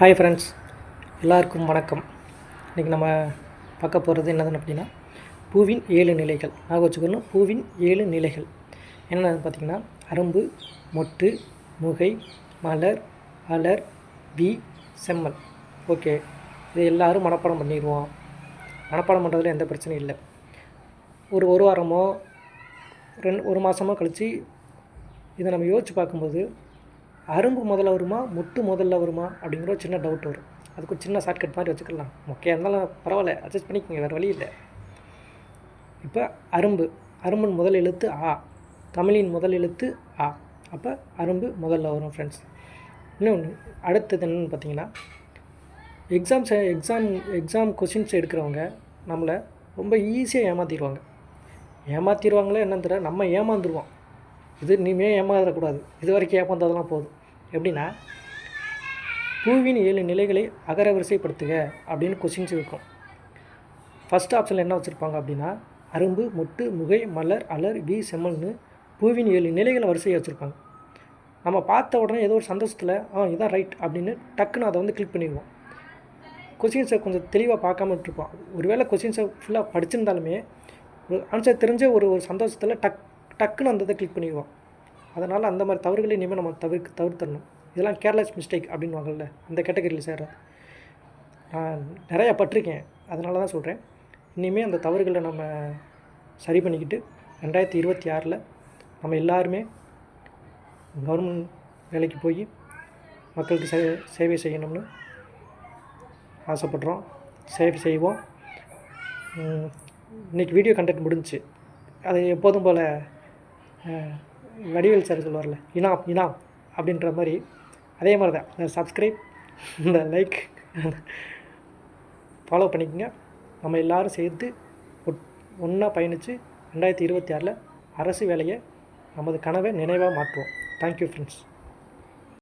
Hi friends எல்லாருக்கும் வணக்கம். இன்றைக்கி நம்ம பார்க்க போகிறது என்னதுன்னு அப்படின்னா பூவின் ஏழு நிலைகள். நாங்கள் வச்சுக்கணும் பூவின் ஏழு நிலைகள். என்னென்னு பார்த்திங்கன்னா அரும்பு மொட்டு முகை மலர் அலர் வி செம்மல். ஓகே இது எல்லோரும் மனப்பாடம் பண்ணிடுவோம். மனப்பாடம் பண்ணுறதுல எந்த பிரச்சனையும் இல்லை. ஒரு ஒரு வாரமோ ரெண்டு ஒரு மாதமோ கழித்து இதை நம்ம யோசித்து பார்க்கும்போது அரும்பு முதல்ல வருமா முட்டு முதல்ல வருமா அப்படிங்கிற ஒரு சின்ன டவுட் வரும். அதுக்கு ஒரு சின்ன ஷார்ட்கட் மாதிரி வச்சுக்கலாம். மொக்கையாக இருந்தாலும் பரவாயில்ல அட்ஜஸ்ட் பண்ணிக்கோங்க வேறு வழி இல்லை. இப்போ அரும்பு அரும்பின் முதல் எழுத்து ஆ தமிழின் முதல் எழுத்து ஆ. அப்போ அரும்பு முதல்ல வரும் ஃப்ரெண்ட்ஸ் இன்னொன்று அடுத்தது என்னென்னு பார்த்தீங்கன்னா எக்ஸாம்ஸ் எக்ஸாம் எக்ஸாம் கொஷின்ஸ் எடுக்கிறவங்க நம்மளை ரொம்ப ஈஸியாக ஏமாற்றிடுவாங்க ஏமாற்றிடுவாங்களே என்னன்னு தெரியல நம்ம ஏமாந்துருவோம். இது இனிமே ஏமாறக்கூடாது இது வரைக்கும் ஏமாந்ததெல்லாம் போதும். எப்படின்னா பூவின் ஏழு நிலைகளை அகரவரிசைப்படுத்துக அப்படின்னு கொஷின்ஸ் இருக்கும். ஃபஸ்ட் ஆப்ஷனில் என்ன வச்சுருப்பாங்க அப்படின்னா அரும்பு மொட்டு முகை மலர் அலர் வி செம்மல்னு பூவின் ஏழு நிலைகளை வரிசையை வச்சுருப்பாங்க. நம்ம பார்த்த உடனே ஏதோ ஒரு சந்தோஷத்தில் ஆ இதான் ரைட் அப்படின்னு டக்குன்னு அதை வந்து கிளிக் பண்ணிடுவோம். கொஷின்ஸை கொஞ்சம் தெளிவாக பார்க்காம விட்டுருப்போம். ஒருவேளை கொஷின்ஸை ஃபுல்லாக படிச்சிருந்தாலுமே ஒரு ஆன்சர் தெரிஞ்ச ஒரு ஒரு சந்தோஷத்தில் டக் டக்குன்னு அந்த இதை கிளிக் பண்ணிடுவோம். அதனால் அந்த மாதிரி தவறுகளை இனிமேல் நம்ம தவிர்க்க தவிர்த்தரணும் இதெல்லாம் கேர்லெஸ் மிஸ்டேக் அப்படின்வாங்கல்ல அந்த கேட்டகரியில் சேர்றது. நான் நிறையா பட்டிருக்கேன். அதனால தான் சொல்கிறேன் இனிமேல் அந்த தவறுகளை நம்ம சரி பண்ணிக்கிட்டு ரெண்டாயிரத்தி இருபத்தி ஆறில் நம்ம எல்லாருமே கவர்மெண்ட் வேலைக்கு போய் மக்களுக்கு சே சேவை செய்யணும்னு ஆசைப்படுறோம். சேவை செய்வோம். இன்றைக்கி இன்னைக்கு வீடியோ கண்டென்ட் முடிஞ்சுச்சு. அது எப்போதும் போல் வடிவேல் சார் சொல்லுவார்ல இனாம் இனாம் அப்படின்ற மாதிரி அதே மாதிரி தான் இந்த சப்ஸ்கிரைப் இந்த லைக் ஃபாலோ பண்ணிக்கோங்க. நம்ம எல்லோரும் சேர்த்து ஒன்றா பயணித்து ரெண்டாயிரத்தி இருபத்தி ஆறில் அரசு வேலையை நமது கனவை நினைவாக மாற்றுவோம். Thank you friends